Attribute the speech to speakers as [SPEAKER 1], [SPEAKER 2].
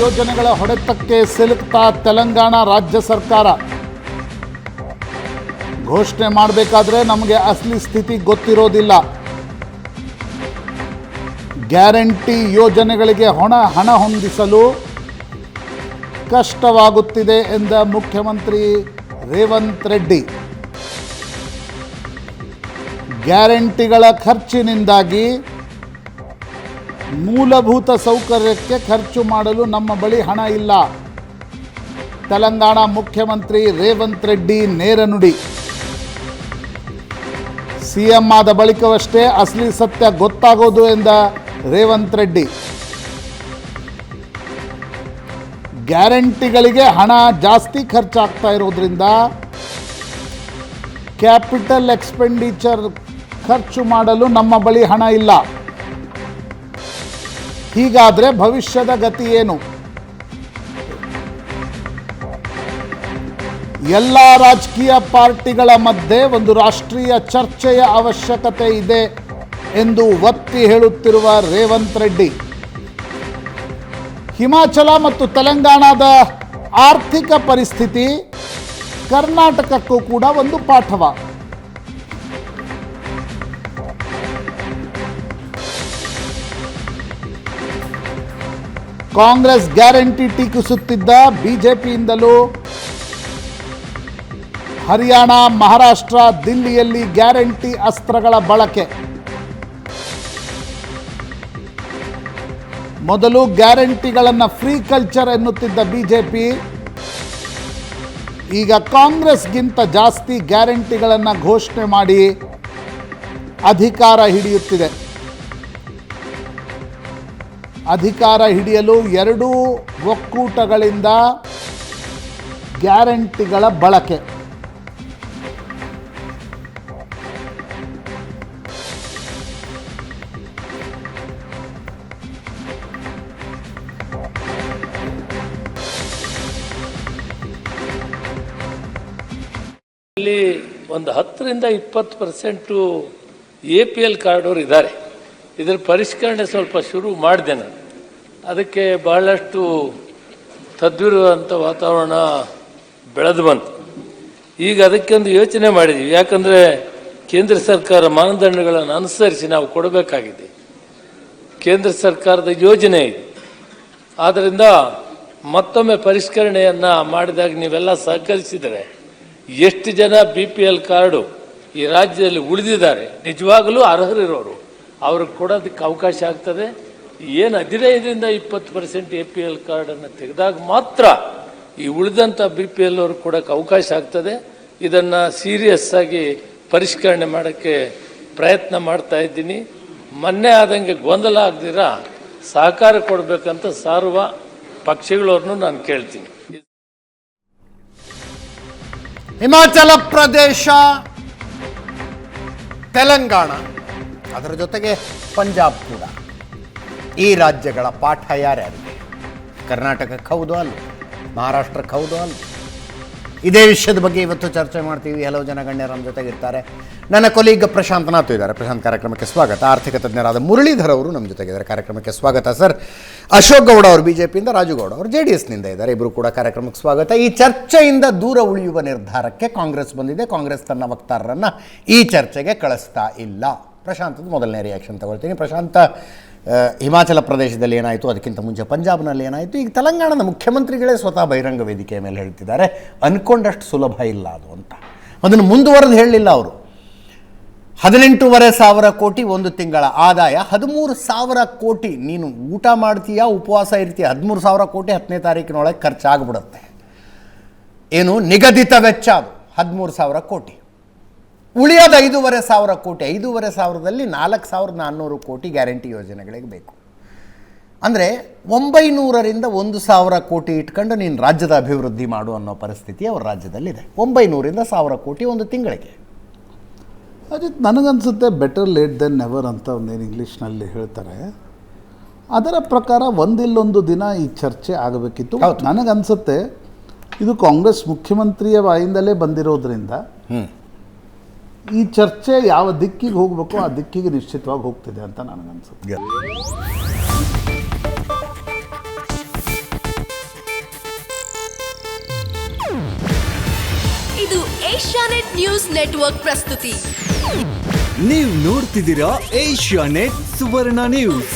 [SPEAKER 1] ಯೋಜನೆಗಳ ಹೊಡೆತಕ್ಕೆ ಸಿಲುಕ್ತಾ ತೆಲಂಗಾಣ ರಾಜ್ಯ ಸರ್ಕಾರ. ಘೋಷಣೆ ಮಾಡಬೇಕಾದ್ರೆ ನಮಗೆ ಅಸಲಿ ಸ್ಥಿತಿ ಗೊತ್ತಿರೋದಿಲ್ಲ. ಗ್ಯಾರಂಟಿ ಯೋಜನೆಗಳಿಗೆ ಹೊಣ, ಹಣ ಹೊಂದಿಸಲು ಕಷ್ಟವಾಗುತ್ತಿದೆ ಎಂದ ಮುಖ್ಯಮಂತ್ರಿ ರೇವಂತ್ ರೆಡ್ಡಿ. ಗ್ಯಾರಂಟಿಗಳ ಖರ್ಚಿನಿಂದಾಗಿ ಮೂಲಭೂತ ಸೌಕರ್ಯಕ್ಕೆ ಖರ್ಚು ಮಾಡಲು ನಮ್ಮ ಬಳಿ ಹಣ ಇಲ್ಲ. ತೆಲಂಗಾಣ ಮುಖ್ಯಮಂತ್ರಿ ರೇವಂತ್ ರೆಡ್ಡಿ ನೇರ ನುಡಿ. ಸಿಎಂ ಆದ ಬಳಿಕವಷ್ಟೇ ಅಸಲಿ ಸತ್ಯ ಗೊತ್ತಾಗೋದು ಎಂದ ರೇವಂತ್ ರೆಡ್ಡಿ. ಗ್ಯಾರಂಟಿಗಳಿಗೆ ಹಣ ಜಾಸ್ತಿ ಖರ್ಚಾಗ್ತಾ ಇರೋದ್ರಿಂದ ಕ್ಯಾಪಿಟಲ್ ಎಕ್ಸ್ಪೆಂಡಿಚರ್ ಖರ್ಚು ಮಾಡಲು ನಮ್ಮ ಬಳಿ ಹಣ ಇಲ್ಲ. ಹೀಗಾದರೆ ಭವಿಷ್ಯದ ಗತಿ ಏನು? ಎಲ್ಲ ರಾಜಕೀಯ ಪಾರ್ಟಿಗಳ ಮಧ್ಯೆ ಒಂದು ರಾಷ್ಟ್ರೀಯ ಚರ್ಚೆಯ ಅವಶ್ಯಕತೆ ಇದೆ ಎಂದು ಒತ್ತಿ ಹೇಳುತ್ತಿರುವ ರೇವಂತ್ ರೆಡ್ಡಿ. ಹಿಮಾಚಲ ಮತ್ತು ತೆಲಂಗಾಣದ ಆರ್ಥಿಕ ಪರಿಸ್ಥಿತಿ ಕರ್ನಾಟಕಕ್ಕೂ ಕೂಡ ಒಂದು ಪಾಠವ. ಕಾಂಗ್ರೆಸ್ ಗ್ಯಾರಂಟಿ ಟೀಕಿಸುತ್ತಿದ್ದ ಬಿಜೆಪಿಯಿಂದಲೂ ಹರಿಯಾಣ, ಮಹಾರಾಷ್ಟ್ರ, ದಿಲ್ಲಿಯಲ್ಲಿ ಗ್ಯಾರಂಟಿ ಅಸ್ತ್ರಗಳ ಬಳಕೆ. ಮೊದಲು ಗ್ಯಾರಂಟಿಗಳನ್ನು ಫ್ರೀ ಕಲ್ಚರ್ ಎನ್ನುತ್ತಿದ್ದ ಬಿಜೆಪಿ, ಈಗ ಕಾಂಗ್ರೆಸ್ಗಿಂತ ಜಾಸ್ತಿ ಗ್ಯಾರಂಟಿಗಳನ್ನು ಘೋಷಣೆ ಮಾಡಿ ಅಧಿಕಾರ ಹಿಡಿಯುತ್ತಿದೆ. ಅಧಿಕಾರ ಹಿಡಿಯಲು ಎರಡೂ ಒಕ್ಕೂಟಗಳಿಂದ ಗ್ಯಾರಂಟಿಗಳ ಬಳಕೆ.
[SPEAKER 2] ಇಲ್ಲಿ ಒಂದು ಹತ್ತರಿಂದ ಇಪ್ಪತ್ತು ಪರ್ಸೆಂಟು ಎ ಪಿ ಎಲ್ ಕಾರ್ಡವ್ರು ಇದ್ದಾರೆ. ಇದರ ಪರಿಷ್ಕರಣೆ ಸ್ವಲ್ಪ ಶುರು ಮಾಡಿದೆ ನಾನು. ಅದಕ್ಕೆ ಬಹಳಷ್ಟು ತದ್ವಿರುವಂಥ ವಾತಾವರಣ ಬೆಳೆದು ಬಂತು. ಈಗ ಅದಕ್ಕೆ ಒಂದು ಯೋಚನೆ ಮಾಡಿದ್ದೀವಿ ಯಾಕಂದರೆ ಕೇಂದ್ರ ಸರ್ಕಾರ ಮಾನದಂಡಗಳನ್ನು ಅನುಸರಿಸಿ ನಾವು ಕೊಡಬೇಕಾಗಿದೆ. ಕೇಂದ್ರ ಸರ್ಕಾರದ ಯೋಜನೆ ಇದೆ. ಆದ್ದರಿಂದ ಮತ್ತೊಮ್ಮೆ ಪರಿಷ್ಕರಣೆಯನ್ನು ಮಾಡಿದಾಗ ನೀವೆಲ್ಲ ಸಹಕರಿಸಿದರೆ ಎಷ್ಟು ಜನ ಬಿ ಪಿ ಎಲ್ ಕಾರ್ಡು ಈ ರಾಜ್ಯದಲ್ಲಿ ಉಳಿದಿದ್ದಾರೆ, ನಿಜವಾಗಲೂ ಅರ್ಹರಿರೋರು, ಅವ್ರಿಗೆ ಕೊಡೋದಕ್ಕೆ ಅವಕಾಶ ಆಗ್ತದೆ. ಏನು ಹದಿನೈದರಿಂದ ಇಪ್ಪತ್ತು ಪರ್ಸೆಂಟ್ ಎ ಪಿ ಎಲ್ ಕಾರ್ಡನ್ನು ತೆಗೆದಾಗ ಮಾತ್ರ ಈ ಉಳಿದಂಥ ಬಿ ಪಿ ಎಲ್ ಅವ್ರಿಗೆ ಕೊಡೋಕ್ಕೆ ಅವಕಾಶ ಆಗ್ತದೆ. ಇದನ್ನು ಸೀರಿಯಸ್ ಆಗಿ ಪರಿಷ್ಕರಣೆ ಮಾಡೋಕ್ಕೆ ಪ್ರಯತ್ನ ಮಾಡ್ತಾ ಇದ್ದೀನಿ. ಮೊನ್ನೆ ಆದಂಗೆ ಗೊಂದಲ ಆಗದಿರ? ಸಹಕಾರ ಕೊಡಬೇಕಂತ ಸಾರುವ ಪಕ್ಷಗಳವ್ರನ್ನೂ ನಾನು ಕೇಳ್ತೀನಿ.
[SPEAKER 3] ಹಿಮಾಚಲ ಪ್ರದೇಶ, ತೆಲಂಗಾಣ. ಅದರ ಜೊತೆಗೆ ಪಂಜಾಬ್ ಕೂಡ. ಈ ರಾಜ್ಯಗಳ ಪಾಠ ಯಾರ್ಯಾರಿಗೆ ಕರ್ನಾಟಕಕ್ಕೆ ಹೌದು ಅಲ್ಲ ಮಹಾರಾಷ್ಟ್ರಕ್ಕೆ ಹೌದು ಅಲ್ಲ ಇದೇ ವಿಷಯದ ಬಗ್ಗೆ ಇವತ್ತು ಚರ್ಚೆ ಮಾಡ್ತೀವಿ. ಹಲವು ಜನ ಗಣ್ಯರು ನಮ್ಮ ಜೊತೆಗಿರ್ತಾರೆ ನನ್ನ ಕೊಲೀಗ್ ಪ್ರಶಾಂತ್ ನಾಥ್ ಇದ್ದಾರೆ. ಪ್ರಶಾಂತ್ ಕಾರ್ಯಕ್ರಮಕ್ಕೆ ಸ್ವಾಗತ. ಆರ್ಥಿಕ ತಜ್ಞರಾದ ಮುರಳೀಧರ್ ಅವರು ನಮ್ಮ ಜೊತೆಗಿದ್ದಾರೆ ಕಾರ್ಯಕ್ರಮಕ್ಕೆ ಸ್ವಾಗತ, ಸರ್. ಅಶೋಕ್ ಗೌಡ ಅವರು ಬಿ ಜೆ ಪಿಯಿಂದ ರಾಜು ಗೌಡ ಅವರು ಜೆ ಡಿ ಎಸ್ನಿಂದ ಇದ್ದಾರೆ. ಇಬ್ಬರು ಕೂಡ ಕಾರ್ಯಕ್ರಮಕ್ಕೆ ಸ್ವಾಗತ. ಈ ಚರ್ಚೆಯಿಂದ ದೂರ ಉಳಿಯುವ ನಿರ್ಧಾರಕ್ಕೆ ಕಾಂಗ್ರೆಸ್ ಬಂದಿದೆ. ಕಾಂಗ್ರೆಸ್ ತನ್ನ ವಕ್ತಾರರನ್ನು ಈ ಚರ್ಚೆಗೆ ಕಳಿಸ್ತಾ ಇಲ್ಲ. ಪ್ರಶಾಂತದ ಮೊದಲನೇ ರಿಯಾಕ್ಷನ್ ತಗೊಳ್ತೀನಿ. ಪ್ರಶಾಂತ ಹಿಮಾಚಲ ಪ್ರದೇಶದಲ್ಲಿ ಏನಾಯಿತು? ಅದಕ್ಕಿಂತ ಮುಂಚೆ ಪಂಜಾಬ್ನಲ್ಲಿ ಏನಾಯಿತು? ಈಗ ತೆಲಂಗಾಣದ ಮುಖ್ಯಮಂತ್ರಿಗಳೇ ಸ್ವತಃ ಬಹಿರಂಗ ವೇದಿಕೆಯ ಮೇಲೆ ಹೇಳ್ತಿದ್ದಾರೆ. ಅಂದ್ಕೊಂಡಷ್ಟು ಸುಲಭ ಇಲ್ಲ ಅದು ಅಂತ. ಅದನ್ನು ಮುಂದುವರೆದು ಹೇಳಲಿಲ್ಲ ಅವರು. ಹದಿನೆಂಟೂವರೆ ಸಾವಿರ ಕೋಟಿ ಒಂದು ತಿಂಗಳ ಆದಾಯ. ಹದಿಮೂರು ಸಾವಿರ ಕೋಟಿ ನೀನು ಊಟ ಮಾಡ್ತೀಯಾ, ಉಪವಾಸ ಇರ್ತೀಯ? ಹದಿಮೂರು ಸಾವಿರ ಕೋಟಿ ಹತ್ತನೇ ತಾರೀಕಿನೊಳಗೆ ಖರ್ಚಾಗ್ಬಿಡುತ್ತೆ. ಏನು ನಿಗದಿತ ವೆಚ್ಚ ಅದು. ಹದಿಮೂರು ಸಾವಿರ ಕೋಟಿ. ಉಳಿಯೋದು ಐದೂವರೆ ಸಾವಿರ ಕೋಟಿ ಐದೂವರೆ ಸಾವಿರದಲ್ಲಿ ನಾಲ್ಕು ಸಾವಿರದ ನಾನ್ನೂರು ಕೋಟಿ ಗ್ಯಾರಂಟಿ ಯೋಜನೆಗಳಿಗೆ ಬೇಕು. ಅಂದರೆ ಒಂಬೈನೂರರಿಂದ ಒಂದು ಸಾವಿರ ಕೋಟಿ ಇಟ್ಕೊಂಡು ನೀನು ರಾಜ್ಯದ ಅಭಿವೃದ್ಧಿ ಮಾಡು ಅನ್ನೋ ಪರಿಸ್ಥಿತಿ ಅವ್ರ ರಾಜ್ಯದಲ್ಲಿದೆ. ಒಂಬೈನೂರಿಂದ ಸಾವಿರ ಕೋಟಿ ಒಂದು ತಿಂಗಳಿಗೆ.
[SPEAKER 1] ಅದು ನನಗನ್ಸುತ್ತೆ ಬೆಟರ್ ಲೇಟ್ ದೆನ್ ನೆವರ್ ಅಂತ ಒಂದೇನು ಇಂಗ್ಲೀಷ್ನಲ್ಲಿ ಹೇಳ್ತಾರೆ. ಅದರ ಪ್ರಕಾರ ಒಂದಿಲ್ಲೊಂದು ದಿನ ಈ ಚರ್ಚೆ ಆಗಬೇಕಿತ್ತು. ನನಗನ್ಸುತ್ತೆ ಇದು ಕಾಂಗ್ರೆಸ್ ಮುಖ್ಯಮಂತ್ರಿಯ ಬಾಯಿಂದಲೇ ಬಂದಿರೋದ್ರಿಂದ ಈ ಚರ್ಚೆ ಯಾವ ದಿಕ್ಕಿಗೆ ಹೋಗಬೇಕು ಆ ದಿಕ್ಕಿಗೆ ನಿಶ್ಚಿತವಾಗಿ ಹೋಗ್ತಿದೆ ಅಂತ ನನಗನ್ಸುತ್ತೆ
[SPEAKER 4] ಇದು ಏಷ್ಯಾನೆಟ್ ನ್ಯೂಸ್ ನೆಟ್ವರ್ಕ್ ಪ್ರಸ್ತುತಿ.
[SPEAKER 5] ನೀವು ನೋಡ್ತಿದ್ದೀರಾ ಏಷ್ಯಾನೆಟ್ ಸುವರ್ಣ ನ್ಯೂಸ್.